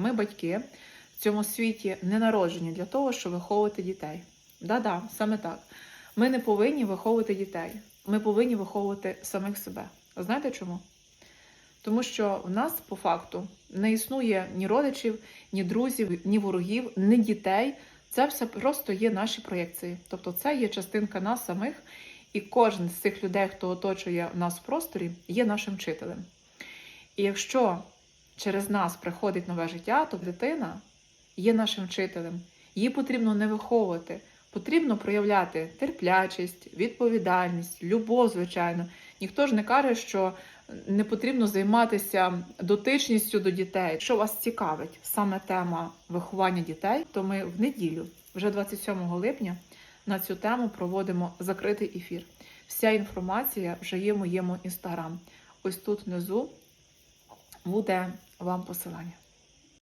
Ми, батьки, в цьому світі не народжені для того, щоб виховувати дітей. Да-да, саме так. Ми не повинні виховувати дітей. Ми повинні виховувати самих себе. А знаєте чому? Тому що в нас по факту не існує ні родичів, ні друзів, ні ворогів, ні дітей. Це все просто є наші проєкції. Тобто, це є частинка нас самих, і кожен з цих людей, хто оточує нас в просторі, є нашим вчителем. І якщо через нас приходить нове життя, то дитина є нашим вчителем. Її потрібно не виховувати, потрібно проявляти терплячість, відповідальність, любов, звичайно. Ніхто ж не каже, що не потрібно займатися дотичністю до дітей. Якщо вас цікавить саме тема виховання дітей, то ми в неділю, вже 27 липня, на цю тему проводимо закритий ефір. Вся інформація вже є в моєму інстаграм. Ось тут внизу буде вам посилання.